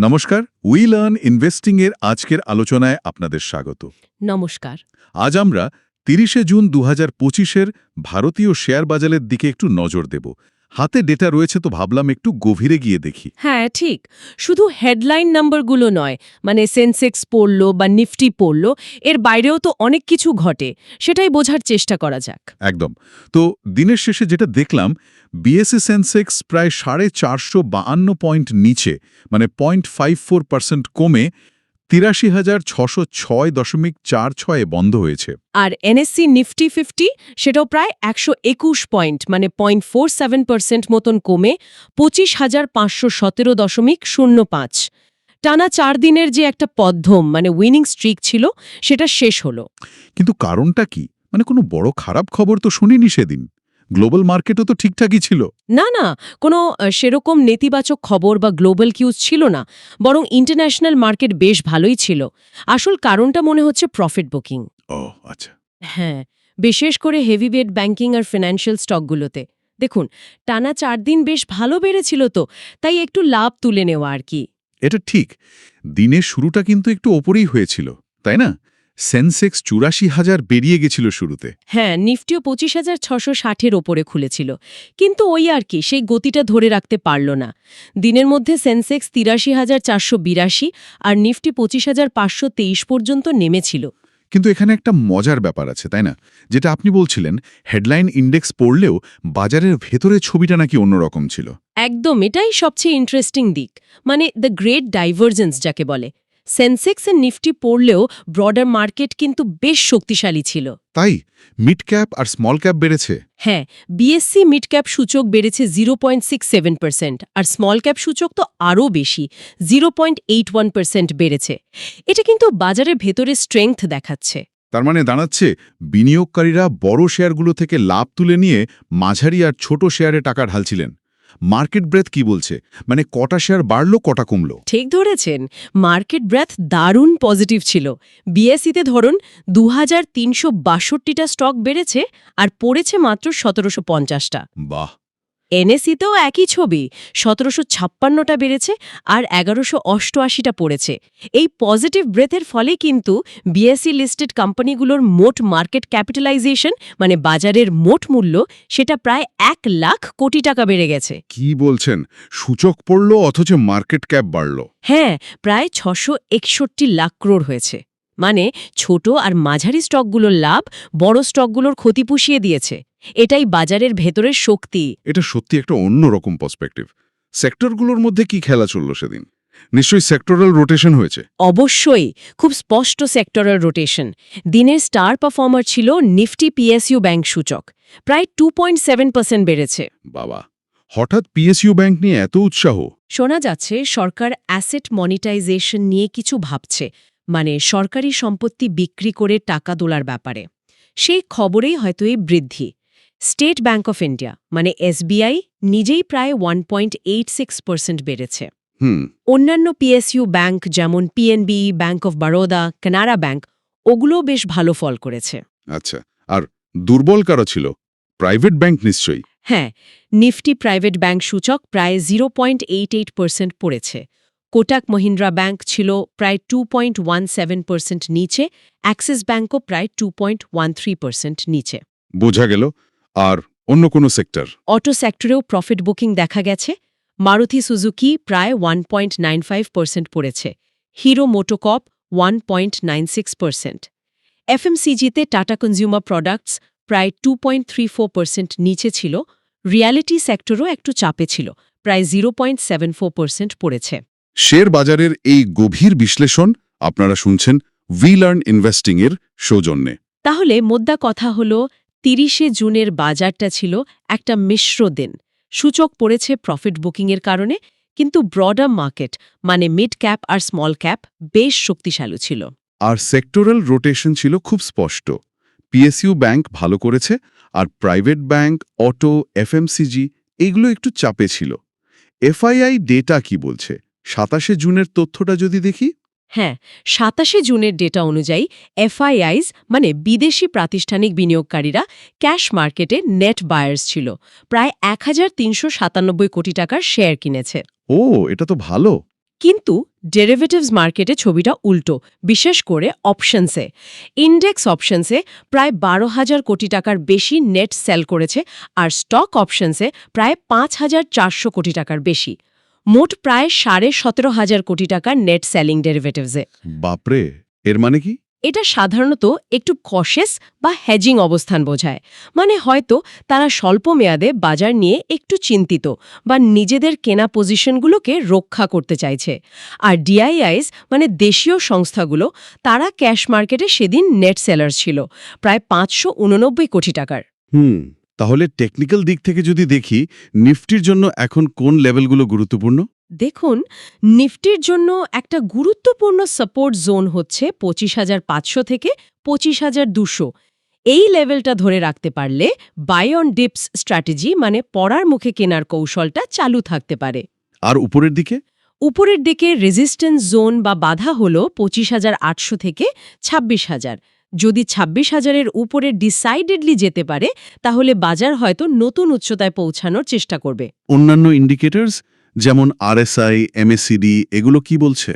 নমস্কার we learn investing এর আজকের আলোচনায় আপনাদের স্বাগত। নমস্কার। আজ আমরা তিরিশে জুন দু হাজার পঁচিশের ভারতীয় শেয়ার বাজারের দিকে একটু নজর দেব। হাতে ডেটা রয়েছে তো ভাবলাম একটু গভীরে গিয়ে দেখি। হ্যাঁ ঠিক। শুধু হেডলাইন নাম্বারগুলো নয় মানে সেন্সেক্স পড়ল বা নিফটি পড়ল এর বাইরেও তো অনেক কিছু ঘটে সেটাই বোঝার চেষ্টা করা যাক। একদম। তো দিনের শেষে যেটা দেখলাম বিএসসি সেন্সেক্স প্রায় সাড়ে চারশো বাহান্ন পয়েন্ট নিচে মানে পয়েন্ট ফাইভ ফোর পার্সেন্ট কমে তিরাশি হাজার ছশো ছয় দশমিক চার ছয়ে বন্ধ হয়েছে। আর এনএসসি নিফটি ফিফটি সেটাও প্রায় একশো একুশ পয়েন্ট মানে পয়েন্ট ফোর সেভেন পার্সেন্ট মতন কমে পঁচিশ হাজার পাঁচশো সতেরো দশমিক শূন্য পাঁচ। টানা চার দিনের যে একটা পদ্ধম মানে উইনিং স্ট্রিক ছিল সেটা শেষ হলো। কিন্তু কারণটা কি? মানে কোনো বড় খারাপ খবর তো শুনিনি সেদিন। গ্লোবাল মার্কেটও তো ঠিকঠাকই ছিল। না না কোনো সেরকম নেতিবাচক খবর বা গ্লোবাল কিউজ ছিল না বরং ইন্টারন্যাশনাল মার্কেট বেশ ভালোই ছিল। আসল কারণটা মনে হচ্ছে প্রফিট বুকিং ও আচ্ছা। হ্যাঁ বিশেষ করে হেভিওয়েট ব্যাংকিং আর ফিনান্সিয়াল স্টকগুলোতে দেখুন টানা চার দিন বেশ ভালো বেড়েছিল তো তাই একটু লাভ তুলে নেওয়া আর কি। এটা ঠিক দিনের শুরুটা কিন্তু একটু ওপরেই হয়েছিল তাই না? সেন্সেক্স চুরাশি হাজার বেরিয়ে গেছিল শুরুতে। হ্যাঁ নিফটিও পঁচিশ হাজার ছশো ষাটের ওপরে খুলেছিল। কিন্তু ওই আর কি সেই গতিটা ধরে রাখতে পারল না। দিনের মধ্যে সেন্সেক্স তিরাশি হাজার চারশো বিরাশি আর নিফটি পঁচিশ হাজার পাঁচশো তেইশ পর্যন্ত নেমেছিল। কিন্তু এখানে একটা মজার ব্যাপার আছে তাই না? যেটা আপনি বলছিলেন হেডলাইন ইন্ডেক্স পড়লেও বাজারের ভেতরে ছবিটা নাকি অন্যরকম ছিল। একদম এটাই সবচেয়ে ইন্টারেস্টিং দিক। মানে দ্য গ্রেট ডাইভার্জেন্স যাকে বলে। সেন্সেক্স এর নিফটি পড়লেও ব্রডার মার্কেট কিন্তু বেশ শক্তিশালী ছিল। তাই মিড ক্যাপ আর স্মল ক্যাপ বেড়েছে। হ্যাঁ বিএসসি মিড ক্যাপ সূচক বেড়েছে zero point six seven percent আর স্মল ক্যাপ সূচক তো আরও বেশি zero point eight one percent বেড়েছে। এটা কিন্তু বাজারের ভেতরে স্ট্রেংথ দেখাচ্ছে। তার মানে দাঁড়াচ্ছে বিনিয়োগকারীরা বড় শেয়ারগুলো থেকে লাভ তুলে নিয়ে মাঝারি আর ছোট শেয়ারে টাকা ঢালছিলেন। মার্কেট ব্রেথ কি বলছে? মানে কটা শেয়ার বাড়লো কটা কমলো? ঠিক ধরেছেন। মার্কেট ব্রেথ দারুণ পজিটিভ ছিল। বিএসসিতে ধরুন দু হাজার স্টক বেড়েছে আর পড়েছে মাত্র সতেরোশো পঞ্চাশটা। বাহ! এনএসিতেও একই ছবি। সতেরোশো ছাপ্পান্নটা বেড়েছে আর এগারোশো অষ্টআশিটা পড়েছে। এই পজিটিভ ব্রেথের ফলে কিন্তু বিএসসি লিস্টেড কোম্পানিগুলোর মোট মার্কেট ক্যাপিটালাইজেশন মানে বাজারের মোট মূল্য সেটা প্রায় এক লাখ কোটি টাকা বেড়ে গেছে। কি বলছেন? সূচক পড়ল অথচ মার্কেট ক্যাপ বাড়ল। হ্যাঁ প্রায় ছশো একষট্টি লাখ ক্রোড় হয়েছে। মানে ছোট আর মাঝারি স্টকগুলোর লাভ বড় স্টকগুলোর ক্ষতি পুষিয়ে দিয়েছে। এটাই বাজারের ভেতরের শক্তি। এটা সত্যি একটা অন্যরকম পার্সপেক্টিভ সেক্টরগুলোর মধ্যে কি খেলা চলল সেদিন? নিশ্চয়ই সেক্টরাল রোটেশন হয়েছে। অবশ্যই খুব স্পষ্ট সেক্টরাল রোটেশন দিনের স্টার পারফর্মার ছিল নিফটি পিএসইউ ব্যাংক সূচক। প্রায় টু পয়েন্ট সেভেন পার্সেন্ট বেড়েছে। বাবা হঠাৎ পিএসইউ ব্যাংক নিয়ে এত উৎসাহ? শোনা যাচ্ছে সরকার অ্যাসেট মনিটাইজেশন নিয়ে কিছু ভাবছে মানে সরকারি সম্পত্তি বিক্রি করে টাকা তোলার ব্যাপারে। সেই খবরেই হয়তো এই বৃদ্ধি। স্টেট ব্যাঙ্ক অফ ইন্ডিয়া মানে এসবিআই নিজেই প্রায় one point eight six percent বেড়েছে। হুম। অন্যান্য পিএসইউ ব্যাংক যেমন PNB Bank of Baroda Canara bank ওগুলোও বেশ ভালো ফল করেছে। আচ্ছা আর দুর্বল কারা ছিল? প্রাইভেট ব্যাংক নিশ্চয়ই। হ্যাঁ নিফটি প্রাইভেট ব্যাংক সূচক প্রায় zero point eight eight percent পড়েছে। কোটাক মহিন্দ্রা ব্যাংক ছিল প্রায় two point one seven percent নিচে অ্যাক্সিস ব্যাংকও প্রায় two point one three percent নিচে। বোঝা গেল। আর অন্য কোনো সেক্টর? অটো সেক্টরেও প্রফিট বুকিং দেখা গেছে। মারুতি সুজুকি প্রায় one point nine five percent পড়েছে। Hero MotoCorp one point nine six percent এফএমসিজিতে Tata consumer products প্রায় two point three four percent নিচে ছিল। রিয়ালিটি সেক্টরও একটু চাপে ছিল প্রায় zero point seven four percent পড়েছে। শেয়ার বাজারের এই গভীর বিশ্লেষণ আপনারা শুনছেন উই লার্ন ইনভেস্টিং এর সৌজন্যে। তাহলে মোদ্দা কথা হল তিরিশে জুনের বাজারটা ছিল একটা মিশ্র দিন। সূচক পড়েছে প্রফিট বুকিংয়ের কারণে, কিন্তু ব্রডার মার্কেট মানে মিড ক্যাপ আর স্মল ক্যাপ বেশ শক্তিশালী ছিল। আর সেক্টরাল রোটেশন ছিল খুব স্পষ্ট। পিএসইউ ব্যাংক ভালো করেছে আর প্রাইভেট ব্যাংক অটো এফএমসিজি এগুলো একটু চাপে ছিল। এফআইআই ডেটা কি বলছে? সাতাশে জুনের তথ্যটা যদি দেখি। হ্যাঁ সাতাশে জুনের ডেটা অনুযায়ী এফআইআইস মানে বিদেশি প্রাতিষ্ঠানিক বিনিয়োগকারীরা ক্যাশ মার্কেটে নেট বায়ার্স ছিল। প্রায় এক হাজার তিনশো সাতানব্বই কোটি টাকার শেয়ার কিনেছে। ও এটা তো ভালো। কিন্তু ডেরিভেটিভস মার্কেটে ছবিটা উল্টো বিশেষ করে অপশনসে ইন্ডেক্স অপশনসে প্রায় বারো হাজার কোটি টাকার বেশি নেট সেল করেছে আর স্টক অপশনসে প্রায় পাঁচ হাজার চারশো কোটি টাকার বেশি। মোট প্রায় সাড়ে সতেরো হাজার কোটি টাকার নেট সেলিং ডেরিভেটিভসে বাপরে এর মানে কি? এটা সাধারণত একটু কশেস বা হ্যাজিং অবস্থান বোঝায়। মানে হয়তো তারা স্বল্প মেয়াদে বাজার নিয়ে একটু চিন্তিত বা নিজেদের কেনা পজিশনগুলোকে রক্ষা করতে চাইছে। আর ডিআইআইস মানে দেশীয় সংস্থাগুলো তারা ক্যাশ মার্কেটে সেদিন নেট সেলার ছিল প্রায় পাঁচশো উননব্বই কোটি টাকার। হুম তাহলে টেকনিক্যাল দিক থেকে যদি দেখি নিফটির জন্য এখন কোন লেভেলগুলো গুরুত্বপূর্ণ? দেখুন নিফটির জন্য একটা গুরুত্বপূর্ণ সাপোর্ট জোন হচ্ছে পঁচিশ হাজার পাঁচশো থেকে পঁচিশ হাজার দুশো। এই লেভেলটা ধরে রাখতে পারলে বাই অন ডিপস স্ট্র্যাটেজি মানে পড়ার মুখে কেনার কৌশলটা চালু থাকতে পারে। আর উপরের দিকে? উপরের দিকে রেজিস্ট্যান্স জোন বা বাধা হল পঁচিশ হাজার আটশো থেকে ছাব্বিশ হাজার। যদি ছাব্বিশ হাজারের উপরে ডিসাইডেডলি যেতে পারে তাহলে বাজার হয়তো নতুন উচ্চতায় পৌঁছানোর চেষ্টা করবে। অন্যান্য ইন্ডিকেটরস যেমন আরএসআই এমএসিডি এগুলো কি বলছে?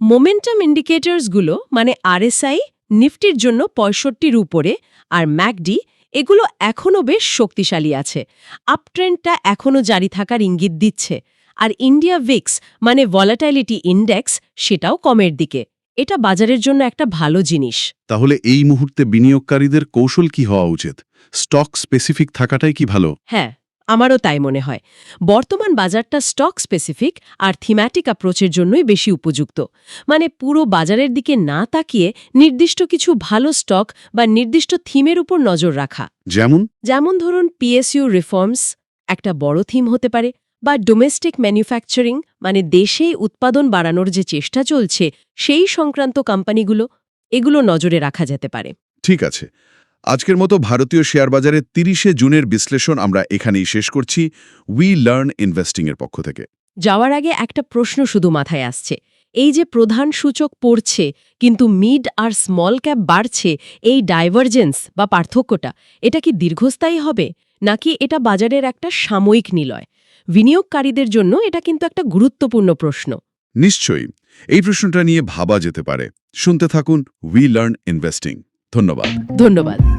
মোমেন্টাম ইন্ডিকেটরসগুলো মানে আরএসআই নিফটির জন্য পঁয়ষট্টির উপরে আর ম্যাকডি এগুলো এখনও বেশ শক্তিশালী আছে। আপট্রেন্ডটা এখনও জারি থাকার ইঙ্গিত দিচ্ছে। আর ইন্ডিয়া ভিক্স মানে ভলাটাইলিটি ইন্ডেক্স সেটাও কমের দিকে। এটা বাজারের জন্য একটা ভালো জিনিস। তাহলে এই মুহূর্তে বিনিয়োগকারীদের কৌশল কি হওয়া উচিত? স্টক স্পেসিফিক থাকাটাই কি ভালো? হ্যাঁ আমারও তাই মনে হয়। বর্তমান বাজারটা স্টক স্পেসিফিক আর থিম্যাটিক অ্যাপ্রোচের জন্যই বেশি উপযুক্ত। মানে পুরো বাজারের দিকে না তাকিয়ে নির্দিষ্ট কিছু ভালো স্টক বা নির্দিষ্ট থিমের উপর নজর রাখা। যেমন? যেমন ধরুন পিএসইউ রিফর্মস একটা বড় থিম হতে পারে বা ডোমেস্টিক ম্যানুফ্যাকচারিং মানে দেশেই উৎপাদন বাড়ানোর যে চেষ্টা চলছে সেই সংক্রান্ত কোম্পানিগুলো এগুলো নজরে রাখা যেতে পারে। ঠিক আছে। আজকের মতো ভারতীয় শেয়ার বাজারে তিরিশে জুনের বিশ্লেষণ আমরা এখানেই শেষ করছি। উই লার্ন ইনভেস্টিং এর পক্ষ থেকে। যাওয়ার আগে একটা প্রশ্ন শুধু মাথায় আসছে। এই যে প্রধান সূচক পড়ছে কিন্তু মিড আর স্মল ক্যাপ বাড়ছে এই ডাইভারজেন্স বা পার্থক্যটা এটা কি দীর্ঘস্থায়ী হবে? নাকি এটা বাজারের একটা সাময়িক নিলয়? বিনিয়োগকারীদের জন্য এটা কিন্তু একটা গুরুত্বপূর্ণ প্রশ্ন। নিশ্চয়ই। এই প্রশ্নটা নিয়ে ভাবা যেতে পারে। শুনতে থাকুন উই লার্ন ইনভেস্টিং ধন্যবাদ। ধন্যবাদ।